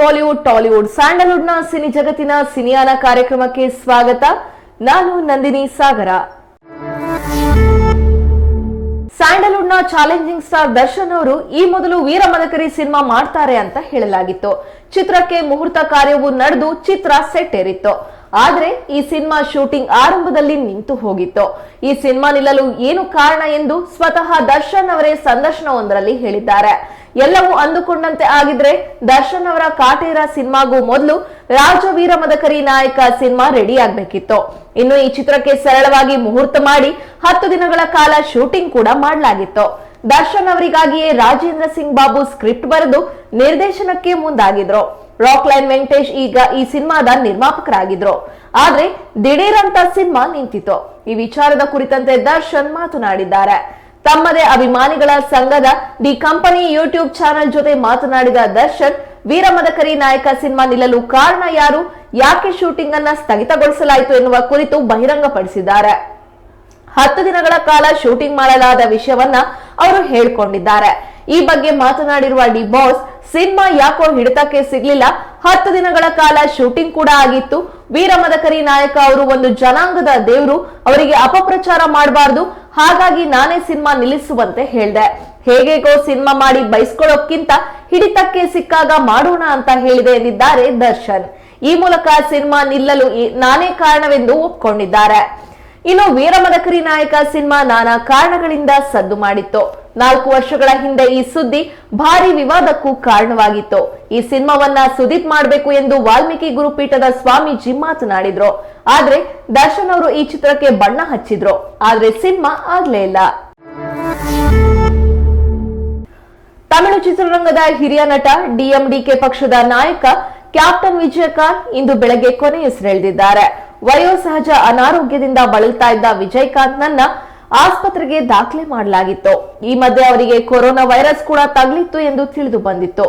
Bollywood, ಟಾಲಿವುಡ್ನ cine ಜಗತ್ತಿನ ಸಿನಿಯಾನ ಕಾರ್ಯಕ್ರಮಕ್ಕೆ ಸ್ವಾಗತ. ನಾನು ನಂದಿನಿ ಸಾಗರ. ಸ್ಯಾಂಡಲ್ವುಡ್ನ ಚಾಲೆಂಜಿಂಗ್ ಸ್ಟಾರ್ ದರ್ಶನ್ ಅವರು ಈ ಮೊದಲು ವೀರ ಮದಕರಿ ಸಿನಿಮಾ ಮಾಡ್ತಾರೆ ಅಂತ ಹೇಳಲಾಗಿತ್ತು. ಚಿತ್ರಕ್ಕೆ ಮುಹೂರ್ತ ಕಾರ್ಯವು ನಡೆದು ಚಿತ್ರ ಸೆಟ್ ಏರಿತ್ತು ಆದ್ರೆ ಈ ಸಿನಿಮಾ ಶೂಟಿಂಗ್ ಆರಂಭದಲ್ಲಿ ನಿಂತು ಹೋಗಿತ್ತು. ಈ ಸಿನಿಮಾ ನಿಲ್ಲಲು ಏನು ಕಾರಣ ಎಂದು ಸ್ವತಃ ದರ್ಶನ್ ಅವರೇ ಸಂದರ್ಶನವೊಂದರಲ್ಲಿ ಹೇಳಿದ್ದಾರೆ. ಎಲ್ಲವೂ ಅಂದುಕೊಂಡಂತೆ ಆಗಿದ್ರೆ ದರ್ಶನ್ ಅವರ ಕಾಟೇರ ಸಿನಿಮಾಗೂ ಮೊದಲು ರಾಜವೀರ ಮದಕರಿ ನಾಯಕ ಸಿನಿಮಾ ರೆಡಿ ಆಗ್ಬೇಕಿತ್ತು. ಇನ್ನು ಈ ಚಿತ್ರಕ್ಕೆ ಸರಳವಾಗಿ ಮುಹೂರ್ತ ಮಾಡಿ ಹತ್ತು ದಿನಗಳ ಕಾಲ ಶೂಟಿಂಗ್ ಕೂಡ ಮಾಡಲಾಗಿತ್ತು. ದರ್ಶನ್ ಅವರಿಗಾಗಿಯೇ ರಾಜೇಂದ್ರ ಸಿಂಗ್ ಬಾಬು ಸ್ಕ್ರಿಪ್ಟ್ ಬರೆದು ನಿರ್ದೇಶನಕ್ಕೆ ಮುಂದಾಗಿದ್ರು. ರಾಕ್ ಲೈನ್ ವೆಂಕಟೇಶ್ ಈಗ ಈ ಸಿನಿಮಾದ ನಿರ್ಮಾಪಕರಾಗಿದ್ರು. ಆದ್ರೆ ದಿಢೀರ್ ಅಂತ ಸಿನಿಮಾ ನಿಂತಿತ್ತು. ಈ ವಿಚಾರದ ಕುರಿತಂತೆ ದರ್ಶನ್ ಮಾತನಾಡಿದ್ದಾರೆ. ತಮ್ಮದೇ ಅಭಿಮಾನಿಗಳ ಸಂಘದ ದಿ ಕಂಪನಿ ಯೂಟ್ಯೂಬ್ ಚಾನೆಲ್ ಜೊತೆ ಮಾತನಾಡಿದ ದರ್ಶನ್, ವೀರಮದಕರಿ ನಾಯಕ ಸಿನಿಮಾ ನಿಲ್ಲಲು ಕಾರಣ ಯಾರು, ಯಾಕೆ ಶೂಟಿಂಗ್ ಅನ್ನ ಸ್ಥಗಿತಗೊಳಿಸಲಾಯಿತು ಎನ್ನುವ ಕುರಿತು ಬಹಿರಂಗಪಡಿಸಿದ್ದಾರೆ. ಹತ್ತು ದಿನಗಳ ಕಾಲ ಶೂಟಿಂಗ್ ಮಾಡಲಾದ ವಿಷಯವನ್ನ ಅವರು ಹೇಳ್ಕೊಂಡಿದ್ದಾರೆ. ಈ ಬಗ್ಗೆ ಮಾತನಾಡಿರುವ ಡಿ ಬಾಸ್, ಸಿನಿಮಾ ಯಾಕೋ ಹಿಡಿತಕ್ಕೆ ಸಿಗ್ಲಿಲ್ಲ. ಹತ್ತು ದಿನಗಳ ಕಾಲ ಶೂಟಿಂಗ್ ಕೂಡ ಆಗಿತ್ತು. ವೀರಮದಕರಿ ನಾಯಕ ಅವರು ಒಂದು ಜನಾಂಗದ ದೇವರು. ಅವರಿಗೆ ಅಪಪ್ರಚಾರ ಮಾಡಬಾರ್ದು. ಹಾಗಾಗಿ ನಾನೇ ಸಿನಿಮಾ ನಿಲ್ಲಿಸುವಂತೆ ಹೇಳ್ದೆ. ಹೇಗೇಗೋ ಸಿನಿಮಾ ಮಾಡಿ ಬಯಸ್ಕೊಳ್ಳೋಕ್ಕಿಂತ ಹಿಡಿತಕ್ಕೆ ಸಿಕ್ಕಾಗ ಮಾಡೋಣ ಅಂತ ಹೇಳಿದೆ ಎಂದಿದ್ದಾರೆ ದರ್ಶನ್. ಈ ಮೂಲಕ ಸಿನಿಮಾ ನಿಲ್ಲಲು ನಾನೇ ಕಾರಣವೆಂದು ಒಪ್ಕೊಂಡಿದ್ದಾರೆ. ಇನ್ನು ವೀರಮದಕರಿ ನಾಯಕ ಸಿನಿಮಾ ನಾನಾ ಕಾರಣಗಳಿಂದ ಸದ್ದು ಮಾಡಿತ್ತು. ನಾಲ್ಕು ವರ್ಷಗಳ ಹಿಂದೆ ಈ ಸುದ್ದಿ ಭಾರಿ ವಿವಾದಕ್ಕೂ ಕಾರಣವಾಗಿತ್ತು. ಈ ಸಿನಿಮಾವನ್ನ ಸುದೀಪ್ ಮಾಡಬೇಕು ಎಂದು ವಾಲ್ಮೀಕಿ ಗುರುಪೀಠದ ಸ್ವಾಮೀಜಿ ಮಾತನಾಡಿದ್ರು. ಆದ್ರೆ ದರ್ಶನ್ ಅವರು ಈ ಚಿತ್ರಕ್ಕೆ ಬಣ್ಣ ಹಚ್ಚಿದ್ರು. ಆದ್ರೆ ಸಿನಿಮಾ ಆಗ್ಲೇ ಇಲ್ಲ. ತಮಿಳು ಚಿತ್ರರಂಗದ ಹಿರಿಯ ನಟ ಡಿಎಂಡಿಕೆ ಪಕ್ಷದ ನಾಯಕ ಕ್ಯಾಪ್ಟನ್ ವಿಜಯಕಾಂತ್ ಇಂದು ಬೆಳಗ್ಗೆ ಕೊನೆಯುಸಿರೆಳೆದಿದ್ದಾರೆ. ವಯೋಸಹಜ ಅನಾರೋಗ್ಯದಿಂದ ಬಳಲ್ತಾ ಇದ್ದ ವಿಜಯಕಾಂತ್ ನನ್ನ ಆಸ್ಪತ್ರೆಗೆ ದಾಖಲೆ ಮಾಡಲಾಗಿತ್ತು. ಈ ಮಧ್ಯೆ ಅವರಿಗೆ ಕೊರೋನಾ ವೈರಸ್ ಕೂಡ ತಗಲಿತ್ತು ಎಂದು ತಿಳಿದು ಬಂದಿತ್ತು.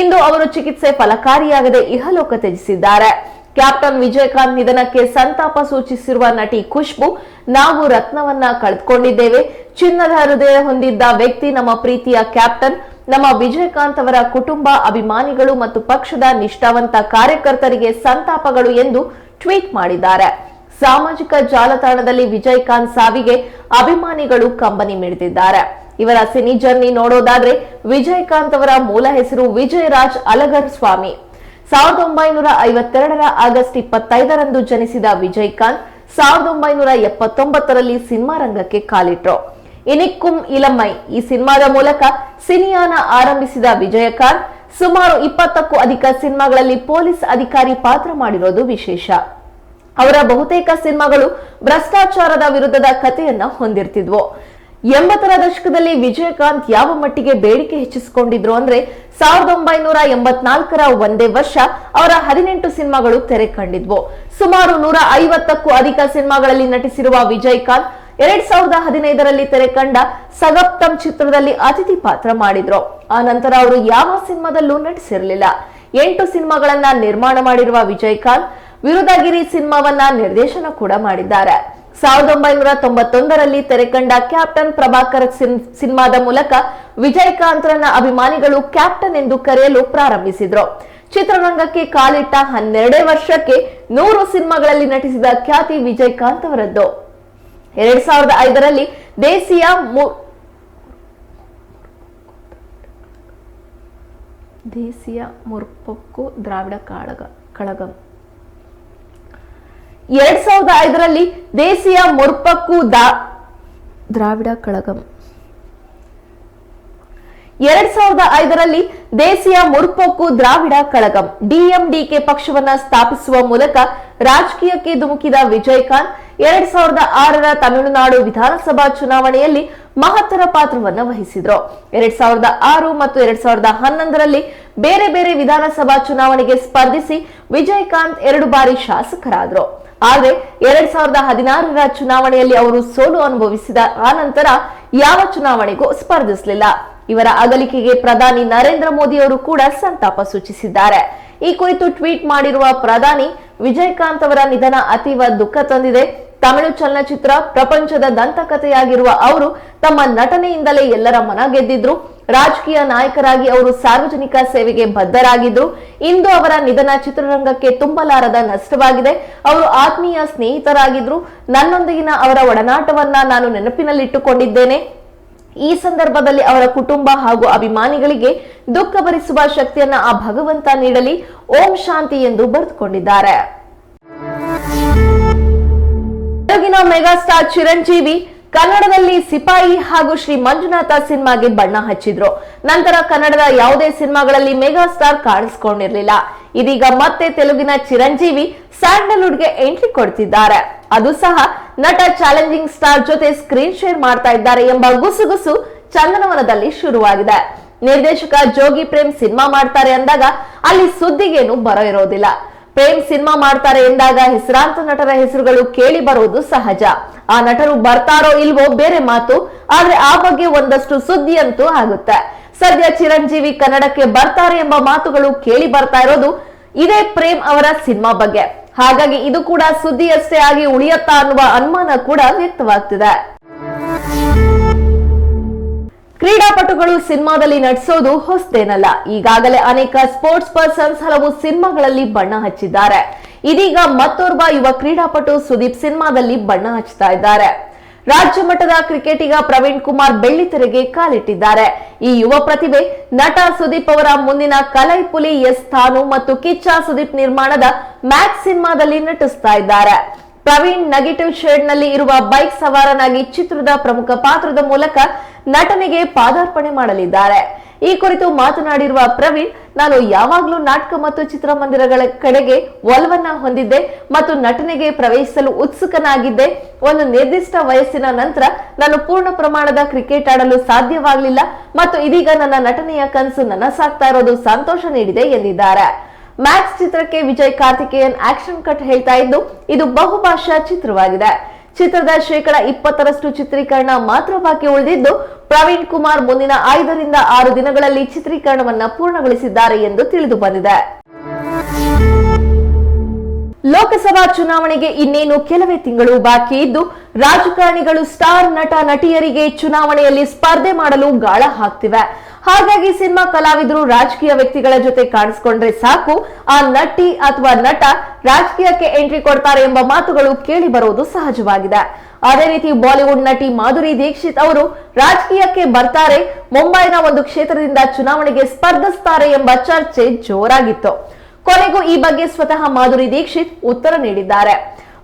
ಇಂದು ಅವರು ಚಿಕಿತ್ಸೆ ಫಲಕಾರಿಯಾಗದೆ ಇಹಲೋಕ ತ್ಯಜಿಸಿದ್ದಾರೆ. ಕ್ಯಾಪ್ಟನ್ ವಿಜಯಕಾಂತ್ ನಿಧನಕ್ಕೆ ಸಂತಾಪ ಸೂಚಿಸಿರುವ ನಟಿ ಖುಷ್ಬು, ನಾವು ರತ್ನವನ್ನ ಕಳೆದುಕೊಂಡಿದ್ದೇವೆ. ಚಿನ್ನದ ಹೃದಯ ಹೊಂದಿದ್ದ ವ್ಯಕ್ತಿ ನಮ್ಮ ಪ್ರೀತಿಯ ಕ್ಯಾಪ್ಟನ್. ನಮ್ಮ ವಿಜಯಕಾಂತ್ ಅವರ ಕುಟುಂಬ, ಅಭಿಮಾನಿಗಳು ಮತ್ತು ಪಕ್ಷದ ನಿಷ್ಠಾವಂತ ಕಾರ್ಯಕರ್ತರಿಗೆ ಸಂತಾಪಗಳು ಎಂದು ಟ್ವೀಟ್ ಮಾಡಿದ್ದಾರೆ. ಸಾಮಾಜಿಕ ಜಾಲತಾಣದಲ್ಲಿ ವಿಜಯಕಾಂತ್ ಸಾವಿಗೆ ಅಭಿಮಾನಿಗಳು ಕಂಬನಿ ಮಿಡಿದಿದ್ದಾರೆ. ಇವರ ಸಿನಿ ಜರ್ನಿ ನೋಡೋದಾದ್ರೆ ವಿಜಯಕಾಂತ್ ಅವರ ಮೂಲ ಹೆಸರು ವಿಜಯರಾಜ್ ಅಲಗರ್ ಸ್ವಾಮಿ. ಸಾವಿರದ ಒಂಬೈನೂರ ಐವತ್ತೆರಡರ ಆಗಸ್ಟ್ ಇಪ್ಪತ್ತೈದರಂದು ಜನಿಸಿದ ವಿಜಯಕಾಂತ್ ಸಾವಿರದ ಒಂಬೈನೂರ ಎಪ್ಪತ್ತೊಂಬತ್ತರಲ್ಲಿ ಸಿನಿಮಾ ರಂಗಕ್ಕೆ ಕಾಲಿಟ್ರು. ಇನಿಕ್ಕುಂ ಇಲಮ್ಮೈ ಈ ಸಿನಿಮಾದ ಮೂಲಕ ಸಿನಿಯಾನ ಆರಂಭಿಸಿದ ವಿಜಯಕಾಂತ್ ಸುಮಾರು ಇಪ್ಪತ್ತಕ್ಕೂ ಅಧಿಕ ಸಿನಿಮಾಗಳಲ್ಲಿ ಪೊಲೀಸ್ ಅಧಿಕಾರಿ ಪಾತ್ರ ಮಾಡಿರೋದು ವಿಶೇಷ. ಅವರ ಬಹುತೇಕ ಸಿನಿಮಾಗಳು ಭ್ರಷ್ಟಾಚಾರದ ವಿರುದ್ಧದ ಕಥೆಯನ್ನ ಹೊಂದಿರ್ತಿದ್ವು. ಎಂಬತ್ತರ ದಶಕದಲ್ಲಿ ವಿಜಯಕಾಂತ್ ಯಾವ ಮಟ್ಟಿಗೆ ಬೇಡಿಕೆ ಹೆಚ್ಚಿಸಿಕೊಂಡಿದ್ರು ಅಂದ್ರೆ ಸಾವಿರದ ಒಂಬೈನೂರ ಎಂಬತ್ನಾಲ್ಕರ ಒಂದೇ ವರ್ಷ ಅವರ ಹದಿನೆಂಟು ಸಿನಿಮಾಗಳು ತೆರೆ ಕಂಡಿದ್ವು. ಸುಮಾರು ನೂರ ಐವತ್ತಕ್ಕೂ ಅಧಿಕ ಸಿನಿಮಾಗಳಲ್ಲಿ ನಟಿಸಿರುವ ವಿಜಯಕಾಂತ್ ಎರಡ್ ಸಾವಿರದ ಹದಿನೈದರಲ್ಲಿ ತೆರೆ ಕಂಡ ಸಗಪ್ತಂ ಚಿತ್ರದಲ್ಲಿ ಅತಿಥಿ ಪಾತ್ರ ಮಾಡಿದ್ರು. ಆ ನಂತರ ಅವರು ಯಾವ ಸಿನಿಮಾದಲ್ಲೂ ನಟಿಸಿರಲಿಲ್ಲ. ಎಂಟು ಸಿನಿಮಾಗಳನ್ನ ನಿರ್ಮಾಣ ಮಾಡಿರುವ ವಿಜಯಕಾಂತ್ ವಿರುದಗಿರಿ ಸಿನಿಮಾವನ್ನ ನಿರ್ದೇಶನ ಕೂಡ ಮಾಡಿದ್ದಾರೆ. ಸಾವಿರದ ಒಂಬೈನೂರ ತೊಂಬತ್ತೊಂದರಲ್ಲಿ ತೆರೆಕಂಡ ಕ್ಯಾಪ್ಟನ್ ಪ್ರಭಾಕರ್ ಸಿನ್- ಸಿನಿಮಾದ ಮೂಲಕ ವಿಜಯಕಾಂತ್ರನ್ನ ಅಭಿಮಾನಿಗಳು ಕ್ಯಾಪ್ಟನ್ ಎಂದು ಕರೆಯಲು ಪ್ರಾರಂಭಿಸಿದ್ರು. ಚಿತ್ರರಂಗಕ್ಕೆ ಕಾಲಿಟ್ಟ ಹನ್ನೆರಡೇ ವರ್ಷಕ್ಕೆ ನೂರು ಸಿನಿಮಾಗಳಲ್ಲಿ ನಟಿಸಿದ ಖ್ಯಾತಿ ವಿಜಯಕಾಂತ್ ಅವರದ್ದು ಎರಡ್ ಸಾವಿರದ ಐದರಲ್ಲಿ ದೇಸಿಯ ದೇಸಿಯ ಮುರ್ಪಕ್ಕು ದ್ರಾವಿಡ ಕಾಳಗ, ಕಳಗಂ. ಎರಡ್ ಸಾವಿರದ ಐದರಲ್ಲಿ ದೇಸಿಯ ಮುರ್ಪಕ್ಕು ದ್ರಾವಿಡ ಕಳಗಂ. ಎರಡ್ ಸಾವಿರದ ಐದರಲ್ಲಿ ದೇಸಿಯ ಮುರ್ಪೊಕ್ಕು ದ್ರಾವಿಡ ಕಳಗಂ, ಡಿಎಂಡಿಕೆ ಪಕ್ಷವನ್ನ ಸ್ಥಾಪಿಸುವ ಮೂಲಕ ರಾಜಕೀಯಕ್ಕೆ ಧುಮುಕಿದ ವಿಜಯಕಾಂತ್ ಎರಡ್ ಸಾವಿರದ ಆರರ ತಮಿಳುನಾಡು ವಿಧಾನಸಭಾ ಚುನಾವಣೆಯಲ್ಲಿ ಮಹತ್ತರ ಪಾತ್ರವನ್ನ ವಹಿಸಿದ್ರು. ಎರಡ್ ಸಾವಿರದ ಆರು ಮತ್ತು ಎರಡ್ ಸಾವಿರದ ಹನ್ನೊಂದರಲ್ಲಿ ಬೇರೆ ಬೇರೆ ವಿಧಾನಸಭಾ ಚುನಾವಣೆಗೆ ಸ್ಪರ್ಧಿಸಿ ವಿಜಯಕಾಂತ್ ಎರಡು ಬಾರಿ ಶಾಸಕರಾದ್ರು. ಆದ್ರೆ ಎರಡ್ ಸಾವಿರದ ಹದಿನಾರರ ಚುನಾವಣೆಯಲ್ಲಿ ಅವರು ಸೋಲು ಅನುಭವಿಸಿದ ಆನಂತರ ಯಾವ ಚುನಾವಣೆಗೂ ಸ್ಪರ್ಧಿಸಲಿಲ್ಲ. ಇವರ ಅಗಲಿಕೆಗೆ ಪ್ರಧಾನಿ ನರೇಂದ್ರ ಮೋದಿ ಅವರು ಕೂಡ ಸಂತಾಪ ಸೂಚಿಸಿದ್ದಾರೆ. ಈ ಕುರಿತು ಟ್ವೀಟ್ ಮಾಡಿರುವ ಪ್ರಧಾನಿ, ವಿಜಯಕಾಂತ್ ಅವರ ನಿಧನ ಅತೀವ ದುಃಖ ತಂದಿದೆ. ತಮಿಳು ಚಲನಚಿತ್ರ ಪ್ರಪಂಚದ ದಂತಕಥೆಯಾಗಿರುವ ಅವರು ತಮ್ಮ ನಟನೆಯಿಂದಲೇ ಎಲ್ಲರ ಮನ ಗೆದ್ದಿದ್ರು. ರಾಜಕೀಯ ನಾಯಕರಾಗಿ ಅವರು ಸಾರ್ವಜನಿಕ ಸೇವೆಗೆ ಬದ್ಧರಾಗಿದ್ರು. ಇಂದು ಅವರ ನಿಧನ ಚಿತ್ರರಂಗಕ್ಕೆ ತುಂಬಲಾರದ ನಷ್ಟವಾಗಿದೆ. ಅವರು ಆತ್ಮೀಯ ಸ್ನೇಹಿತರಾಗಿದ್ರು. ನನ್ನೊಂದಿಗಿನ ಅವರ ಒಡನಾಟವನ್ನ ನಾನು ನೆನಪಿನಲ್ಲಿಟ್ಟುಕೊಂಡಿದ್ದೇನೆ. ಈ ಸಂದರ್ಭದಲ್ಲಿ ಅವರ ಕುಟುಂಬ ಹಾಗೂ ಅಭಿಮಾನಿಗಳಿಗೆ ದುಃಖ ಭರಿಸುವ ಶಕ್ತಿಯನ್ನ ಆ ಭಗವಂತ ನೀಡಲಿ. ಓಂ ಶಾಂತಿ ಎಂದು ಬರೆದುಕೊಂಡಿದ್ದಾರೆ. ಕೊಡಗಿನ ಮೆಗಾಸ್ಟಾರ್ ಚಿರಂಜೀವಿ ಕನ್ನಡದಲ್ಲಿ ಸಿಪಾಯಿ ಹಾಗೂ ಶ್ರೀ ಮಂಜುನಾಥ ಸಿನಿಮಾಗೆ ಬಣ್ಣ ಹಚ್ಚಿದ್ರು. ನಂತರ ಕನ್ನಡದ ಯಾವುದೇ ಸಿನಿಮಾಗಳಲ್ಲಿ ಮೆಗಾಸ್ಟಾರ್ ಕಾಣಿಸ್ಕೊಂಡಿರ್ಲಿಲ್ಲ. ಇದೀಗ ಮತ್ತೆ ತೆಲುಗಿನ ಚಿರಂಜೀವಿ ಸ್ಯಾಂಡಲ್ವುಡ್ಗೆ ಎಂಟ್ರಿ ಕೊಡ್ತಿದ್ದಾರೆ. ಅದು ಸಹ ನಟ ಚಾಲೆಂಜಿಂಗ್ ಸ್ಟಾರ್ ಜೊತೆ ಸ್ಕ್ರೀನ್ ಶೇರ್ ಮಾಡ್ತಾ ಇದ್ದಾರೆ ಎಂಬ ಗುಸುಗುಸು ಚಂದನವನದಲ್ಲಿ ಶುರುವಾಗಿದೆ. ನಿರ್ದೇಶಕ ಜೋಗಿ ಪ್ರೇಮ್ ಸಿನಿಮಾ ಮಾಡ್ತಾರೆ ಅಂದಾಗ ಅಲ್ಲಿ ಸುದ್ದಿಗೇನು ಬರೋ ಇರೋದಿಲ್ಲ. ಪ್ರೇಮ್ ಸಿನಿಮಾ ಮಾಡ್ತಾರೆ ಎಂದಾಗ ಹೆಸರಾಂತ ನಟರ ಹೆಸರುಗಳು ಕೇಳಿ ಬರುವುದು ಸಹಜ. ಆ ನಟರು ಬರ್ತಾರೋ ಇಲ್ವೋ ಬೇರೆ ಮಾತು, ಆದ್ರೆ ಆ ಬಗ್ಗೆ ಒಂದಷ್ಟು ಸುದ್ದಿ ಅಂತೂ ಆಗುತ್ತೆ. ಸದ್ಯ ಚಿರಂಜೀವಿ ಕನ್ನಡಕ್ಕೆ ಬರ್ತಾರೆ ಎಂಬ ಮಾತುಗಳು ಕೇಳಿ ಬರ್ತಾ ಇರೋದು ಇದೇ ಪ್ರೇಮ್ ಅವರ ಸಿನಿಮಾ ಬಗ್ಗೆ. ಹಾಗಾಗಿ ಇದು ಕೂಡ ಸುದ್ದಿಯಷ್ಟೇ ಆಗಿ ಉಳಿಯತ್ತಾ ಅನ್ನುವ ಅನುಮಾನ ಕೂಡ ವ್ಯಕ್ತವಾಗ್ತಿದೆ. ಕ್ರೀಡಾಪಟುಗಳು ಸಿನಿಮಾದಲ್ಲಿ ನಟಿಸೋದು ಹೊಸದೇನಲ್ಲ ಈಗಾಗಲೇ ಅನೇಕ ಸ್ಪೋರ್ಟ್ಸ್ ಪರ್ಸನ್ಸ್ ಹಲವು ಸಿನಿಮಾಗಳಲ್ಲಿ ಬಣ್ಣ ಹಚ್ಚಿದ್ದಾರೆ. ಇದೀಗ ಮತ್ತೋರ್ವ ಯುವ ಕ್ರೀಡಾಪಟು ಸುದೀಪ್ ಸಿನಿಮಾದಲ್ಲಿ ಬಣ್ಣ ಹಚ್ತಾ ಇದ್ದಾರೆ. ರಾಜ್ಯ ಮಟ್ಟದ ಕ್ರಿಕೆಟಿಗ ಪ್ರವೀಣ್ ಕುಮಾರ್ ಬೆಳ್ಳಿತೆರೆಗೆ ಕಾಲಿಟ್ಟಿದ್ದಾರೆ. ಈ ಯುವ ಪ್ರತಿಭೆ ನಟ ಸುದೀಪ್ ಅವರ ಮುಂದಿನ ಕಲೈಪುಲಿ ಎಸ್ ತಾನು ಮತ್ತು ಕಿಚ್ಚ ಸುದೀಪ್ ನಿರ್ಮಾಣದ ಮ್ಯಾಕ್ಸ್ ಸಿನಿಮಾದಲ್ಲಿ ನಟಿಸ್ತಾ ಇದ್ದಾರೆ. ಪ್ರವೀಣ್ ನೆಗೆಟಿವ್ ಶೇಡ್ನಲ್ಲಿ ಇರುವ ಬೈಕ್ ಸವಾರನಾಗಿ ಚಿತ್ರದ ಪ್ರಮುಖ ಪಾತ್ರದ ಮೂಲಕ ನಟನೆಗೆ ಪಾದಾರ್ಪಣೆ ಮಾಡಲಿದ್ದಾರೆ. ಈ ಕುರಿತು ಮಾತನಾಡಿರುವ ಪ್ರವೀಣ್, ನಾನು ಯಾವಾಗಲೂ ನಾಟಕ ಮತ್ತು ಚಿತ್ರಮಂದಿರಗಳ ಕಡೆಗೆ ಒಲವನ್ನ ಹೊಂದಿದ್ದೆ ಮತ್ತು ನಟನೆಗೆ ಪ್ರವೇಶಿಸಲು ಉತ್ಸುಕನಾಗಿದ್ದೆ. ಒಂದು ನಿರ್ದಿಷ್ಟ ವಯಸ್ಸಿನ ನಂತರ ನಾನು ಪೂರ್ಣ ಪ್ರಮಾಣದ ಕ್ರಿಕೆಟ್ ಆಡಲು ಸಾಧ್ಯವಾಗಲಿಲ್ಲ ಮತ್ತು ಇದೀಗ ನನ್ನ ನಟನೆಯ ಕನಸು ನನಸಾಗ್ತಾ ಇರೋದು ಸಂತೋಷ ನೀಡಿದೆ ಎಂದಿದ್ದಾರೆ. ಮ್ಯಾಕ್ಸ್ ಚಿತ್ರಕ್ಕೆ ವಿಜಯ್ ಕಾರ್ತಿಕೇಯನ್ ಆಕ್ಷನ್ ಕಟ್ ಹೇಳ್ತಾ ಇದ್ದು, ಇದು ಬಹುಭಾಷಾ ಚಿತ್ರವಾಗಿದೆ. ಚಿತ್ರದ ಶೇಕಡ ಇಪ್ಪತ್ತರಷ್ಟು ಚಿತ್ರೀಕರಣ ಮಾತ್ರ ಬಾಕಿ ಉಳಿದಿದ್ದು, ಪ್ರವೀಣ್ ಕುಮಾರ್ ಮುಂದಿನ ಐದರಿಂದ ಆರು ದಿನಗಳಲ್ಲಿ ಚಿತ್ರೀಕರಣವನ್ನು ಪೂರ್ಣಗೊಳಿಸಿದ್ದಾರೆ ಎಂದು ತಿಳಿದು ಬಂದಿದೆ. ಲೋಕಸಭಾ ಚುನಾವಣೆಗೆ ಇನ್ನೇನು ಕೆಲವೇ ತಿಂಗಳು ಬಾಕಿ ಇದ್ದು, ರಾಜಕಾರಣಿಗಳು ಸ್ಟಾರ್ ನಟ ನಟಿಯರಿಗೆ ಚುನಾವಣೆಯಲ್ಲಿ ಸ್ಪರ್ಧೆ ಮಾಡಲು ಗಾಳ ಹಾಕ್ತಿವೆ. ಹಾಗಾಗಿ ಸಿನಿಮಾ ಕಲಾವಿದರು ರಾಜಕೀಯ ವ್ಯಕ್ತಿಗಳ ಜೊತೆ ಕಾಣಿಸ್ಕೊಂಡ್ರೆ ಸಾಕು. ಆ ನಟಿ ಅಥವಾ ನಟ ರಾಜಕೀಯಕ್ಕೆ ಎಂಟ್ರಿ ಕೊಡ್ತಾರೆ ಎಂಬ ಮಾತುಗಳು ಕೇಳಿ ಬರುವುದು ಸಹಜವಾಗಿದೆ. ಅದೇ ರೀತಿ ಬಾಲಿವುಡ್ ನಟಿ ಮಾಧುರಿ ದೀಕ್ಷಿತ್ ಅವರು ರಾಜಕೀಯಕ್ಕೆ ಬರ್ತಾರೆ, ಮುಂಬೈನ ಒಂದು ಕ್ಷೇತ್ರದಿಂದ ಚುನಾವಣೆಗೆ ಸ್ಪರ್ಧಿಸ್ತಾರೆ ಎಂಬ ಚರ್ಚೆ ಜೋರಾಗಿತ್ತು. ಕೊನೆಗೂ ಈ ಬಗ್ಗೆ ಸ್ವತಃ ಮಾಧುರಿ ದೀಕ್ಷಿತ್ ಉತ್ತರ ನೀಡಿದ್ದಾರೆ.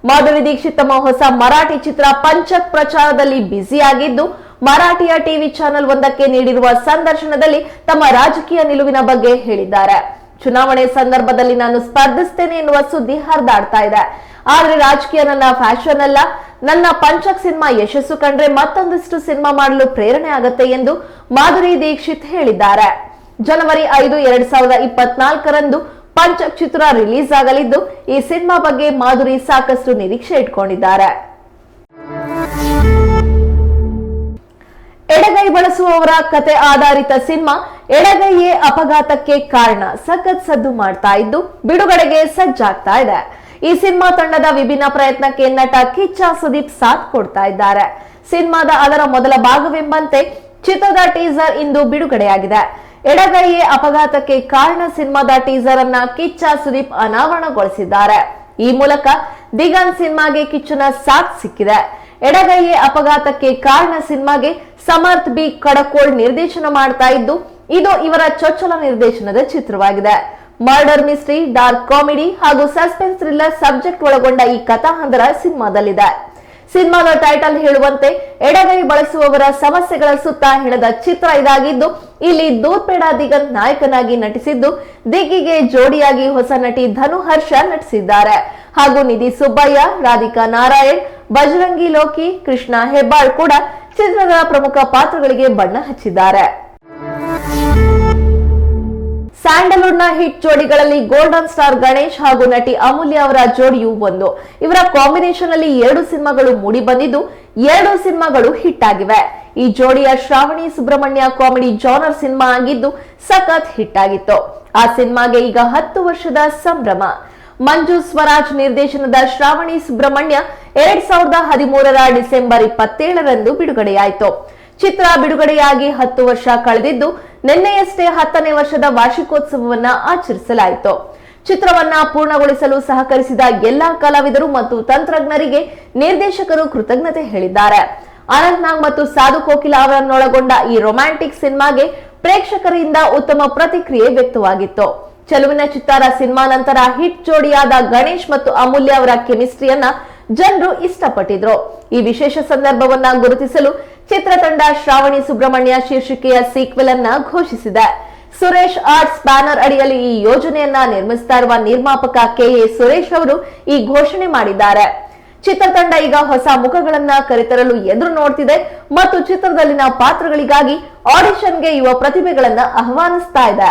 ಮಾಧುರಿ ದೀಕ್ಷಿತ್ ತಮ್ಮ ಹೊಸ ಮರಾಠಿ ಚಿತ್ರ ಪಂಚಕ್ ಪ್ರಚಾರದಲ್ಲಿ ಬ್ಯುಸಿಯಾಗಿದ್ದು, ಮರಾಠಿಯ ಟಿವಿ ಚಾನೆಲ್ ಒಂದಕ್ಕೆ ನೀಡಿರುವ ಸಂದರ್ಶನದಲ್ಲಿ ತಮ್ಮ ರಾಜಕೀಯ ನಿಲುವಿನ ಬಗ್ಗೆ ಹೇಳಿದ್ದಾರೆ. ಚುನಾವಣೆ ಸಂದರ್ಭದಲ್ಲಿ ನಾನು ಸ್ಪರ್ಧಿಸ್ತೇನೆ ಎನ್ನುವ ಸುದ್ದಿ ಹರಿದಾಡ್ತಾ ಇದೆ. ಆದ್ರೆ ರಾಜಕೀಯ ನನ್ನ ಫ್ಯಾಷನ್ ಅಲ್ಲ. ನನ್ನ ಪಂಚಕ್ ಸಿನಿಮಾ ಯಶಸ್ಸು ಕಂಡ್ರೆ ಮತ್ತೊಂದಿಷ್ಟು ಸಿನಿಮಾ ಮಾಡಲು ಪ್ರೇರಣೆ ಆಗುತ್ತೆ ಎಂದು ಮಾಧುರಿ ದೀಕ್ಷಿತ್ ಹೇಳಿದ್ದಾರೆ. ಜನವರಿ ಐದು, ಎರಡ್ ಸಾವಿರದ ಇಪ್ಪತ್ನಾಲ್ಕರಂದು ಪಂಚಕ್ ಚಿತ್ರ ರಿಲೀಸ್ ಆಗಲಿದ್ದು, ಈ ಸಿನಿಮಾ ಬಗ್ಗೆ ಮಾಧುರಿ ಸಾಕಷ್ಟು ನಿರೀಕ್ಷೆ ಇಟ್ಕೊಂಡಿದ್ದಾರೆ. ಎಡಗೈ ಬಳಸುವವರ ಕತೆ ಆಧಾರಿತ ಸಿನಿಮಾ ಎಡಗೈಯೇ ಅಪಘಾತಕ್ಕೆ ಕಾರಣ ಸಖತ್ ಸದ್ದು ಮಾಡ್ತಾ ಇದ್ದು, ಬಿಡುಗಡೆಗೆ ಸಜ್ಜಾಗ್ತಾ ಇದೆ. ಈ ಸಿನಿಮಾ ತಂಡದ ವಿಭಿನ್ನ ಪ್ರಯತ್ನಕ್ಕೆ ನಟ ಕಿಚ್ಚ ಸುದೀಪ್ ಸಾಥ್ ಕೊಡ್ತಾ ಇದ್ದಾರೆ. ಸಿನಿಮಾದ ಅದರ ಮೊದಲ ಭಾಗವೆಂಬಂತೆ ಚಿತ್ರದ ಟೀಸರ್ ಇಂದು ಬಿಡುಗಡೆಯಾಗಿದೆ. ಎಡಗೈಯೇ ಅಪಘಾತಕ್ಕೆ ಕಾರಣ ಸಿನಿಮಾದ ಟೀಸರ್ ಅನ್ನ ಕಿಚ್ಚ ಸುದೀಪ್ ಅನಾವರಣಗೊಳಿಸಿದ್ದಾರೆ. ಈ ಮೂಲಕ ದಿಗನ್ ಸಿನಿಮಾಗೆ ಕಿಚ್ಚನ ಸಾಥ್ ಸಿಕ್ಕಿದೆ. ಎಡಗೈಯೇ ಅಪಘಾತಕ್ಕೆ ಕಾರಣ ಸಿನಿಮಾಗೆ ಸಮರ್ಥ್ ಬಿ ಕಡಕೋಳ್ ನಿರ್ದೇಶನ ಮಾಡ್ತಾ ಇದ್ದು, ಇದು ಇವರ ಚೊಚ್ಚಲ ನಿರ್ದೇಶನದ ಚಿತ್ರವಾಗಿದೆ. ಮರ್ಡರ್ ಮಿಸ್ಟ್ರಿ ಡಾರ್ಕ್ ಕಾಮಿಡಿ ಹಾಗೂ ಸಸ್ಪೆನ್ಸ್ ಥ್ರಿಲ್ಲರ್ ಸಬ್ಜೆಕ್ಟ್ ಒಳಗೊಂಡ ಈ ಕಥಾಹಂದರ ಸಿನಿಮಾದಲ್ಲಿದೆ. ಸಿನಿಮಾದ ಟೈಟಲ್ ಹೇಳುವಂತೆ ಎಡಗೈ ಬಳಸುವವರ ಸಮಸ್ಯೆಗಳ ಸುತ್ತ ಹೆಣದ ಚಿತ್ರ ಇದಾಗಿದ್ದು, ಇಲ್ಲಿ ದೂರ್ಪೇಡ ದಿಗಂತ್ ನಾಯಕನಾಗಿ ನಟಿಸಿದ್ದು, ದಿಗ್ಗಿಗೆ ಜೋಡಿಯಾಗಿ ಹೊಸ ನಟಿ ಧನು ಹರ್ಷ ನಟಿಸಿದ್ದಾರೆ. ಹಾಗೂ ನಿಧಿ ಸುಬ್ಬಯ್ಯ, ರಾಧಿಕಾ ನಾರಾಯಣ್, ಬಜರಂಗಿ ಲೋಕಿ, ಕೃಷ್ಣ ಹೆಬ್ಬಾಳ್ ಕೂಡ ಚಿತ್ರದ ಪ್ರಮುಖ ಪಾತ್ರಗಳಿಗೆ ಬಣ್ಣ ಹಚ್ಚಿದ್ದಾರೆ. ಸ್ಯಾಂಡಲ್ವುಡ್ನ ಹಿಟ್ ಜೋಡಿಗಳಲ್ಲಿ ಗೋಲ್ಡನ್ ಸ್ಟಾರ್ ಗಣೇಶ್ ಹಾಗೂ ನಟಿ ಅಮೂಲ್ಯ ಅವರ ಜೋಡಿಯು ಒಂದು. ಇವರ ಕಾಂಬಿನೇಷನ್ ಅಲ್ಲಿ ಎರಡು ಸಿನಿಮಾಗಳು ಮೂಡಿ ಬಂದಿದ್ದು, ಎರಡು ಸಿನಿಮಾಗಳು ಹಿಟ್ ಆಗಿವೆ. ಈ ಜೋಡಿಯ Shravani Subramanya comedy genre cinema ಆಗಿದ್ದು, ಸಖತ್ ಹಿಟ್ ಆಗಿತ್ತು. ಆ ಸಿನಿಮಾಗೆ ಈಗ ಹತ್ತು ವರ್ಷದ ಸಂಭ್ರಮ. ಮಂಜು ಸ್ವರಾಜ್ ನಿರ್ದೇಶನದ ಶ್ರಾವಣಿ ಸುಬ್ರಹ್ಮಣ್ಯ ಎರಡ್ ಸಾವಿರದ ಹದಿಮೂರರ ಡಿಸೆಂಬರ್ ಇಪ್ಪತ್ತೇಳರಂದು ಬಿಡುಗಡೆಯಾಯಿತು. ಚಿತ್ರ ಬಿಡುಗಡೆಯಾಗಿ ಹತ್ತು ವರ್ಷ ಕಳೆದಿದ್ದು, ನಿನ್ನೆಯಷ್ಟೇ ಹತ್ತನೇ ವರ್ಷದ ವಾರ್ಷಿಕೋತ್ಸವವನ್ನ ಆಚರಿಸಲಾಯಿತು. ಚಿತ್ರವನ್ನ ಪೂರ್ಣಗೊಳಿಸಲು ಸಹಕರಿಸಿದ ಎಲ್ಲಾ ಕಲಾವಿದರು ಮತ್ತು ತಂತ್ರಜ್ಞರಿಗೆ ನಿರ್ದೇಶಕರು ಕೃತಜ್ಞತೆ ಹೇಳಿದ್ದಾರೆ. ಅನಂತ್ನಾಗ್ ಮತ್ತು ಸಾಧು ಕೋಕಿಲ ಅವರನ್ನೊಳಗೊಂಡ ಈ ರೊಮ್ಯಾಂಟಿಕ್ ಸಿನಿಮಾಗೆ ಪ್ರೇಕ್ಷಕರಿಂದ ಉತ್ತಮ ಪ್ರತಿಕ್ರಿಯೆ ವ್ಯಕ್ತವಾಗಿತ್ತು. ಚಲುವಿನ ಚಿತ್ತಾರ ಸಿನಿಮಾ ನಂತರ ಹಿಟ್ ಜೋಡಿಯಾದ ಗಣೇಶ್ ಮತ್ತು ಅಮೂಲ್ಯ ಅವರ ಕೆಮಿಸ್ಟ್ರಿಯನ್ನ ಜನರು ಇಷ್ಟಪಟ್ಟಿದ್ರು. ಈ ವಿಶೇಷ ಸಂದರ್ಭವನ್ನ ಗುರುತಿಸಲು ಚಿತ್ರತಂಡ ಶ್ರಾವಣಿ ಸುಬ್ರಹ್ಮಣ್ಯ ಶೀರ್ಷಿಕೆಯ ಸೀಕ್ವೆಲ್ ಅನ್ನ ಘೋಷಿಸಿದೆ. ಸುರೇಶ್ ಆರ್ಟ್ಸ್ ಬ್ಯಾನರ್ ಅಡಿಯಲ್ಲಿ ಈ ಯೋಜನೆಯನ್ನ ನಿರ್ಮಿಸ್ತಾ ಇರುವ ನಿರ್ಮಾಪಕ ಕೆಎ ಸುರೇಶ್ ಅವರು ಈ ಘೋಷಣೆ ಮಾಡಿದ್ದಾರೆ. ಚಿತ್ರತಂಡ ಈಗ ಹೊಸ ಮುಖಗಳನ್ನ ಕರೆತರಲು ಎದುರು ನೋಡ್ತಿದೆ ಮತ್ತು ಚಿತ್ರದಲ್ಲಿನ ಪಾತ್ರಗಳಿಗಾಗಿ ಆಡಿಷನ್ಗೆ ಯುವ ಪ್ರತಿಭೆಗಳನ್ನ ಆಹ್ವಾನಿಸ್ತಾ ಇದೆ.